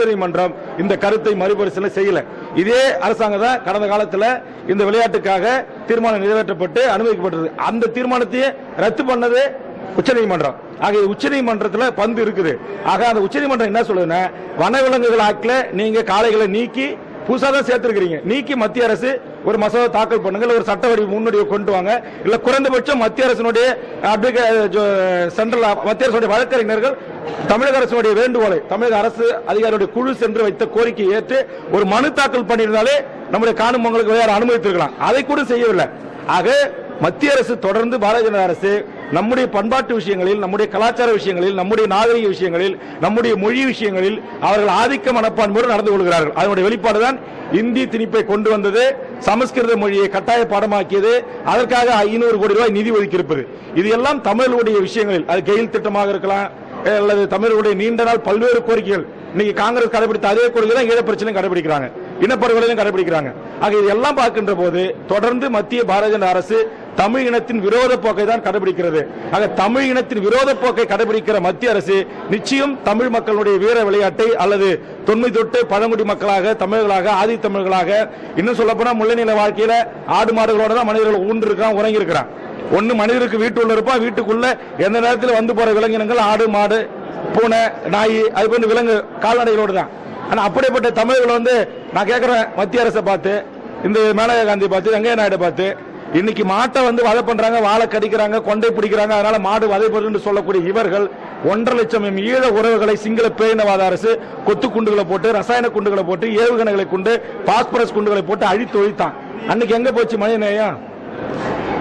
உச்சநீதிமன்றம் இந்த கருத்தை மறுபரிசீலனை செய்யல. இதே அரசாங்கம் தான் கடந்த காலத்தில் இந்த விளையாட்டுக்காக தீர்மானம் நிறைவேற்றப்பட்டு அனுமதிக்கப்பட்டது. அந்த தீர்மானத்தையே ரத்து பண்ணது உச்சநீதிமன்றம். ஆக உச்சநீதிமன்றத்தில் பந்து இருக்குது. ஆக அந்த உச்சநீதிமன்றம் என்ன சொல்லுதுன்னா வனவிலங்குகள் ஆக்ட்ல நீங்க காளைகளை நீக்கி புதுசாக தான் சேர்த்திருக்கிறீங்க. நீக்கி மத்திய அரசு ஒரு மசோதா தாக்கல் பண்ணுங்க. இல்ல ஒரு சட்ட வடிவு முன்னோடியை கொண்டு வாங்க. இல்ல குறைந்தபட்சம் மத்திய அரசினுடைய அட்வொகேட் சென்ட்ரல் மத்திய அரசுடைய வழக்கறிஞர்கள் தமிழக அரசுடைய வேண்டுகோளை தமிழக அரசு அதிகாரியுடைய குழு சென்று வைத்த கோரிக்கை ஏற்று ஒரு மனு தாக்கல் பண்ணியிருந்தாலே நம்முடைய காணும் பொங்கலுக்கு வேற அனுமதித்திருக்கலாம். அதை கூட செய்யவில்லை. ஆக மத்திய அரசு தொடர்ந்து பாரதிய ஜனதா அரசு நம்முடைய பண்பாட்டு விஷயங்களில் நம்முடைய கலாச்சார விஷயங்களில் நம்முடைய நாகரிக விஷயங்களில் நம்முடைய மொழி விஷயங்களில் அவர்கள் ஆதிக்க மனப்பான்மையோடு நடந்து கொள்கிறார்கள். அதனுடைய வெளிப்பாடுதான் இந்தி திணிப்பை கொண்டு வந்தது சமஸ்கிருத மொழியை கட்டாய பாடமாக்கியது அதற்காக ஐநூறு கோடி ரூபாய் நிதி ஒதுக்கியிருப்பது. இது எல்லாம் தமிழுடைய விஷயங்களில் அது கெயில் திட்டமாக இருக்கலாம் அல்லது தமிழர்களுடைய நீண்ட நாள் பல்வேறு கோரிக்கைகள். இன்னைக்கு காங்கிரஸ் கடைபிடித்த அதே கோரிக்கை தான் ஈழ பிரச்சனை கடைபிடிக்கிறாங்க. இனப்படுகொலையும் கடைபிடிக்கிறாங்க. ஆக இதெல்லாம் பார்க்கின்ற போது தொடர்ந்து மத்திய பாரதிய ஜனதா அரசு தமிழ் இனத்தின் விரோத போக்கை தான் கடைபிடிக்கிறது. ஆக தமிழ் இனத்தின் விரோத போக்கை கடைபிடிக்கிற மத்திய அரசு நிச்சயம் தமிழ் மக்களுடைய வீர விளையாட்டை அல்லது தொன்மை தொட்டு பழங்குடி மக்களாக தமிழர்களாக ஆதி தமிழர்களாக இன்னும் சொல்லப்போனா போனா வாழ்க்கையில ஆடு மாடுகளோட தான் மனிதர்கள் ஊன்று இருக்கிறான் உறங்கி இருக்கிறான் ஒன்னு மனிதருக்கு வீட்டுள்ள இருப்பான் வீட்டுக்குள்ள எந்த நேரத்தில் வந்து போற விலங்கினங்கள் ஆடு மாடு பூனை நாய் அது போன்ற விலங்கு கால்நடைகளோடு தான். ஆனா அப்படிப்பட்ட தமிழர்கள் வந்து நான் கேட்குறேன் மத்திய அரசை பார்த்து இந்த மேனகா காந்தி பார்த்து வெங்கைய நாயுடு பார்த்து இன்னைக்கு மாட்டை வந்து வதை பண்றாங்க வாழை கடிக்கிறாங்க கொண்டை பிடிக்கிறாங்க அதனால மாடு வதைப்படுன்னு சொல்லக்கூடிய இவர்கள் ஒன்றரை லட்சம் ஈழ உறவுகளை சிங்கள பேரினவாத அரசு கொத்து குண்டுகளை போட்டு ரசாயன குண்டுகளை போட்டு ஏவுகணைகளை கொண்டு பாஸ்பரஸ் குண்டுகளை போட்டு அழித்து ஒழித்தான். அன்னைக்கு எங்க போச்சு மனித நேயம்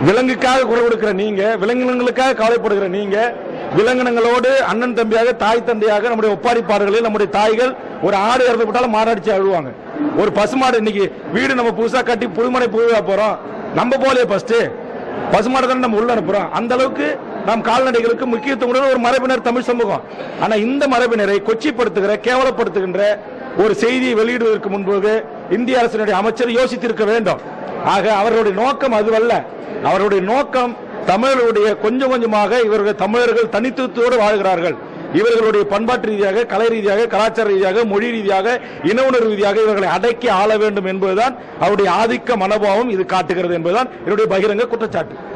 விலங்குக்காக குரல் கொடுக்கிற நீங்க விலங்கினங்களுக்காக கவலைப்படுகிற நீங்க விலங்கினங்களோடு அண்ணன் தம்பியாக தாய் தந்தையாக நம்முடைய ஒப்பாரிப்பாடுகளில் நம்முடைய தாய்கள் ஒரு ஆடு இறந்துவிட்டாலும் விட்டாலும் அழுவாங்க. ஒரு பசுமாடு இன்னைக்கு வீடு நம்ம புதுசா கட்டி புதுமனை புதுவா போறோம். நம்ம போலே ஃபர்ஸ்ட் பசுமாடு தானே நம்ம உள்ள அனுப்புறோம். அந்த அளவுக்கு நாம் கால்நடைகளுக்கு முக்கியத்துவம் ஒரு மரபினர் தமிழ் சமூகம். ஆனா இந்த மரபினரை கொச்சிப்படுத்துகிற கேவலப்படுத்துகின்ற ஒரு செய்தியை வெளியிடுவதற்கு முன்பு இந்திய அரசினுடைய அமைச்சர் யோசித்திருக்க வேண்டும். ஆக அவர்களுடைய நோக்கம் அதுவல்ல. அவருடைய நோக்கம் தமிழருடைய கொஞ்சம் கொஞ்சமாக இவர்கள் தமிழர்கள் தனித்துவத்தோடு வாழ்கிறார்கள். இவர்களுடைய பண்பாட்டு ரீதியாக கலை ரீதியாக கலாச்சார ரீதியாக மொழி ரீதியாக இன உணர்வு ரீதியாக இவர்களை அடக்கி ஆள வேண்டும் என்பதுதான் அவருடைய ஆதிக்க மனோபாவம் இது காட்டுகிறது என்பதுதான் என்னுடைய பகிரங்க குற்றச்சாட்டு.